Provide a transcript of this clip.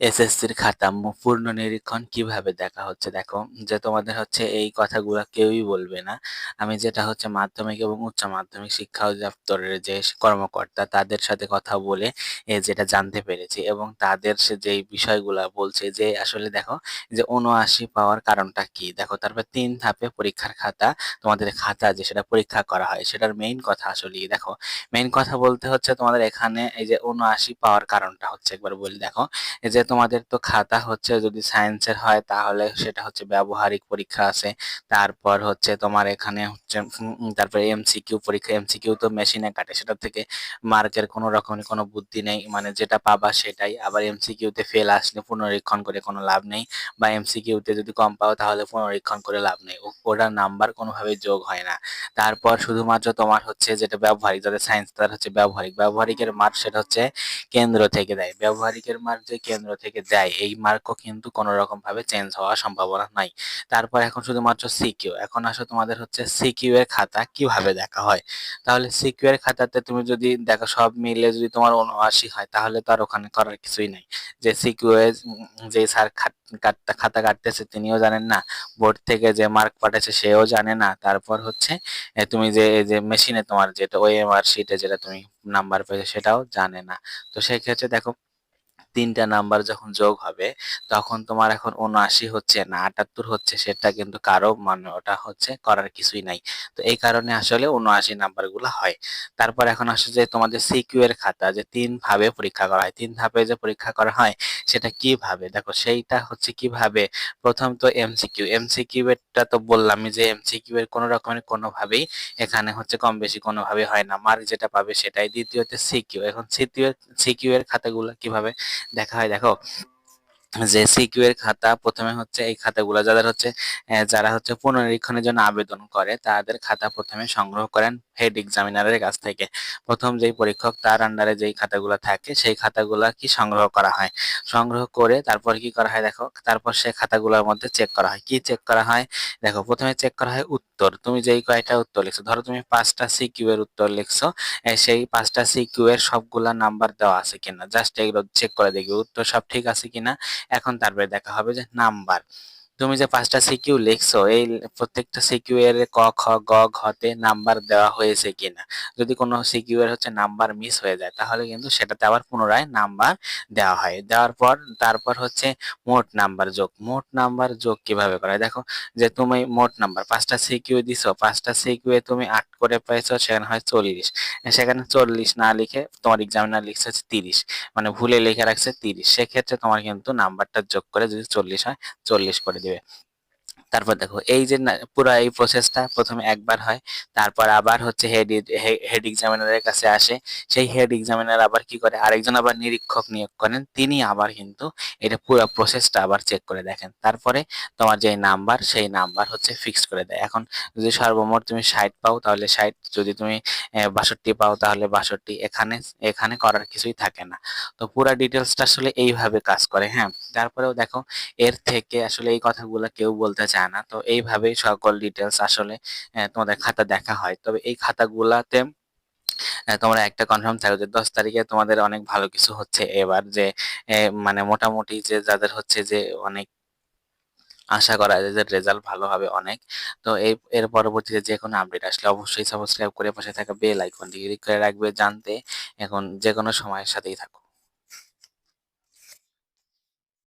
এসএসসির খাতা পূর্ণ নিরীক্ষণ কীভাবে দেখা হচ্ছে? দেখো, যে তোমাদের হচ্ছে এই কথাগুলো কেউই বলবে না। আমি যেটা হচ্ছে মাধ্যমিক এবং উচ্চ মাধ্যমিক শিক্ষা অধিদপ্তরের যে কর্মকর্তা, তাদের সাথে কথা বলে যেটা জানতে পেরেছি এবং তাদের সে যেই বিষয়গুলা বলছে, যে আসলে দেখো, যে উনআশি পাওয়ার কারণটা কি? দেখো, তারপর তিন ধাপে পরীক্ষার খাতা, তোমাদের খাতা যে সেটা পরীক্ষা করা হয়। সেটার মেইন কথা আসলে দেখো মেইন কথা বলতে হচ্ছে তোমাদের এখানে এই যে উনআশি পাওয়ার কারণটা হচ্ছে, একবার বলি দেখো, যে তোমাদের তো খাতা হচ্ছে যদি সায়েন্সের হয়, তাহলে সেটা হচ্ছে ব্যবহারিক পরীক্ষা আছে। তারপর হচ্ছে তোমার এখানে হচ্ছে তারপরে এমসিকিউ পরীক্ষা এমসিকিউ তো মেশিনে কাটে, সেটা থেকে মার্কের কোনো রকমের কোনো বুদ্ধি নেই মানে যেটা পাবা সেটাই। আবার এমসিকিউতে ফেল আসলে পুনরীক্ষণ করে কোনো লাভ নেই, বা এমসিকিউতে যদি কম পাও তাহলে পুনরীক্ষণ করে লাভ নেই। ওটার নাম্বার কোনোভাবে যোগ হয় না। তারপর শুধুমাত্র তোমার হচ্ছে যেটা ব্যবহারিক, যাদের সায়েন্স তার হচ্ছে ব্যবহারিক। ব্যবহারিকের মার্ক সেটা হচ্ছে কেন্দ্র থেকে দেয়। ব্যবহারিকের মার্ক যে কেন্দ্র থেকে দেয়। এই মার্কও কিন্তু কোনো রকম ভাবে চেঞ্জ হওয়ার সম্ভাবনা নাই। তারপর এখন শুধুমাত্র সিকিউ এখন আসো তোমাদের হচ্ছে সিকিউ এর খাতা কীভাবে দেখা হয়? তাহলে সিকিউ এর খাতাতে তুমি যদি দেখো সব মিলে যদি তোমার উনআশি হয়, তাহলে তো আর ওখানে করার কিছুই নাই। যে সিকিউ এ যে স্যার খাতা কাটতেছে তিনিও জানেন না। বোর্ড থেকে যে মার্ক পাঠাচ্ছে সেও জানে না। তারপর হচ্ছে তুমি যে যে মেশিনে তোমার যেটা ওএমআর শিটে যেটা তুমি নাম্বার পেয়েছ সেটাও জানে না। তো সেই ক্ষেত্রে দেখো তিনটা নাম্বার যখন যোগ হবে, তখন তোমার এখন উনআশি হচ্ছে না, আটাত্তর হচ্ছে, সেটা কিন্তু কারও মানে ওটা হচ্ছে করার কিছুই নাই। তো এই কারণে আসলে উনআশি নাম্বারগুলো হয়। তারপর এখন আসে যে তোমাদের সিকিউ এর খাতা, যে তিন ভাবে পরীক্ষা করা হয়। তিন ধাপে যে পরীক্ষা করা হয়, সেটা কীভাবে? দেখো, সেইটা হচ্ছে কীভাবে? প্রথম তো এমসিকিউ এমসিকিউ এরটা তো বললামই যে এমসিকিউ এর কোনো রকমের কোনোভাবেই এখানে হচ্ছে কম বেশি কোনোভাবে হয় না। মার্ক যেটা পাবে সেটাই। দ্বিতীয়তে সিকিউ এখন সিকিউ সিকিউ এর খাতাগুলো কীভাবে? দেখা হয়। দেখো যে সিকিউ এর খাতা প্রথমে হচ্ছে এই খাতাগুলো, যাদের হচ্ছে যারা হচ্ছে পুনরীক্ষণের জন্য আবেদন করে, তাদের খাতা প্রথমে সংগ্রহ করেন হেড এক্সামিনারের কাছ থেকে। প্রথম যেই পরীক্ষক, তার আন্ডারে যেই খাতাগুলো থাকে, সেই খাতাগুলো কি সংগ্রহ করা হয়? সংগ্রহ করে তারপর কি করা হয় দেখো? তারপর সেই খাতাগুলোর মধ্যে চেক করা হয়। কি চেক করা হয়? দেখো, প্রথমে চেক করা হয় উত্তর। তুমি যেই কয়টা উত্তর লিখছো? ধরো তুমি পাঁচটা সিকিউ এর উত্তর লিখছো সেই পাঁচটা সিকিউ এর সবগুলা নাম্বার দেওয়া আছে কিনা? জাস্ট এগুলো চেক করে দেখবে উত্তর সব ঠিক আছে কিনা? এখন তারপরে দেখা হবে যে নাম্বার। তুমি যে পাঁচটা সিকিউ লিখছো, এই প্রত্যেকটা সিকিউ এর ক, খ, গ ঘতে নাম্বার দেওয়া হয়েছে কিনা? যদি কোনো সিকিউ এর হচ্ছে নাম্বার মিস হয়ে যায়, তাহলে কিন্তু সেটাতে আবার পুনরায় নাম্বার দেওয়া হয়। দেওয়ার পর, তারপর হচ্ছে মোট নাম্বার যোগ। মোট নাম্বার যোগ কীভাবে করা দেখো, যে তুমি মোট নাম্বার, পাঁচটা সিকিউ দিছো, পাঁচটা সিকিউ এ তুমি আট করে পাইছো সেখানে হয় চল্লিশ। সেখানে চল্লিশ না লিখে তোমার এক্সামিনার লিখছে হচ্ছে তিরিশ মানে ভুলে লিখে রাখছে তিরিশ। সেক্ষেত্রে তোমার কিন্তু নাম্বারটা যোগ করে যদি চল্লিশ হয়, চল্লিশ করে Yeah. তারপর দেখো, এই যে পুরো এই প্রসেসটা প্রথমে একবার হয়, তারপর আবার হচ্ছে হেড হেড এক্সামিনারের কাছে আসে। সেই হেড এক্সামিনার আবার কি করে, আরেকজন আবার নিরীক্ষক নিয়োগ করেন, তিনি আবার কিন্তু এটা পুরো প্রসেসটা আবার চেক করে দেখেন। তারপরে তোমার যে নাম্বার সেই নাম্বার হচ্ছে ফিক্স করে দেয়। এখন যদি সর্বমোট তুমি ষাট পাও, তাহলে ষাট, যদি তুমি বাষট্টি পাও, তাহলে বাষট্টি। এখানে এখানে করার কিছুই থাকে না। তো পুরো ডিটেলসটা আসলে এইভাবে কাজ করে হ্যাঁ? তারপরেও দেখো, এর থেকে আসলে এই কথাগুলো কেউ বলতে চায় না তো এইভাবেই সকল ডিটেলস আসলে তোমাদের খাতা দেখা হয়। তবে এই খাতাগুলাতে তোমরা একটা কনফার্ম থাকো যে দশ তারিখে তোমাদের অনেক ভালো কিছু হচ্ছে। এবার যে মানে মোটামুটি যে যাদের হচ্ছে যে অনেক আশা করা যায় যে রেজাল্ট ভালো হবে অনেক, তো এই এর পরবর্তীতে যে কোনো আপডেট আসলে অবশ্যই সাবস্ক্রাইব করে পাশে থাকা বেল আইকনটি ক্লিক করে রাখবে, জানতে এখন যে কোনো সময়ের সাথেই থাকো।